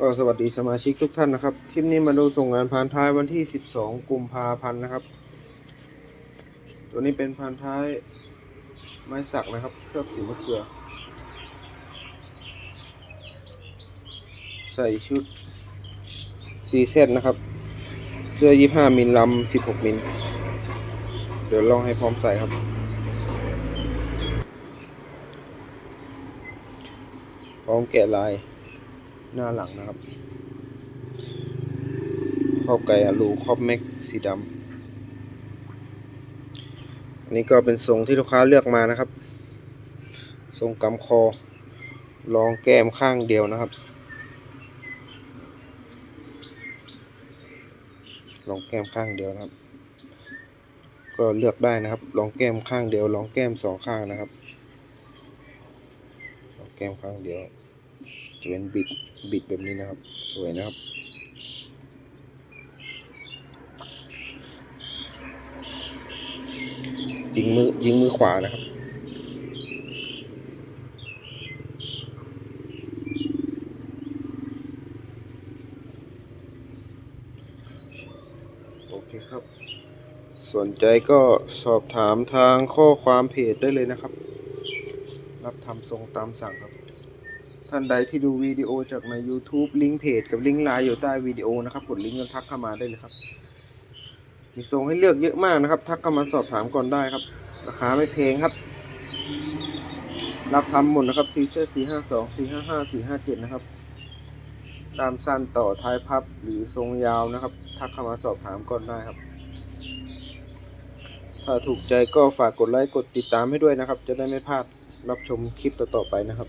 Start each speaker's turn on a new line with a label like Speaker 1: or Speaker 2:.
Speaker 1: ก็สวัสดีสมาชิกทุกท่านนะครับ คลิปนี้มาดูส่งงานพานท้ายวันที่ 12 กุมภาพันธ์นะครับ ตัวนี้เป็นพานท้ายไม้สักนะครับ เคลือบสีมะเขือ ใส่ชุดซีเซตนะครับ เสื้อ 25 มิลลำ16 มิล เดี๋ยวลองให้พร้อมใส่ครับพร้อมแกะลาย หน้าหลังนะครับครอบไก่อะลูครอบแม็กสีดำอันนี้ก็เป็นทรงที่ลูกค้าเลือกมานะครับ ทรงกำคอรองแก้มข้างเดียวนะครับรองแก้มข้างเดียวนะครับ ก็เลือกได้นะครับรองแก้มข้างเดียวรองแก้มสองข้างนะครับรองแก้มข้างเดียว จะเป็นบิดบิดแบบนี้นะครับ สวยนะครับยิงมือยิงมือขวานะครับโอเคครับ สนใจก็สอบถามทางข้อความเพจได้เลยนะครับ รับทำทรงตามสั่งครับ ท่านใดที่ดูวิดีโอจากใน YouTube ลิงก์เพจกับลิงก์ไลน์อยู่ใต้วิดีโอนะครับ กดลิงก์กันทักเข้ามาได้เลยครับ มีทรงให้เลือกเยอะมากนะครับ ทักเข้ามาสอบถามก่อนได้ครับ ราคาไม่แพงครับ รับทำหมดนะครับทีเสื้อสี่ห้าสองสี่ห้าห้าสี่ห้าเจ็ดนะครับตามสั้นต่อท้ายพับหรือทรงยาวนะครับ ทักเข้ามาสอบถามก่อนได้ครับ ถ้าถูกใจก็ฝากกดไลค์กดติดตามให้ด้วยนะครับ จะได้ไม่พลาดรับชมคลิปต่อๆไปนะครับ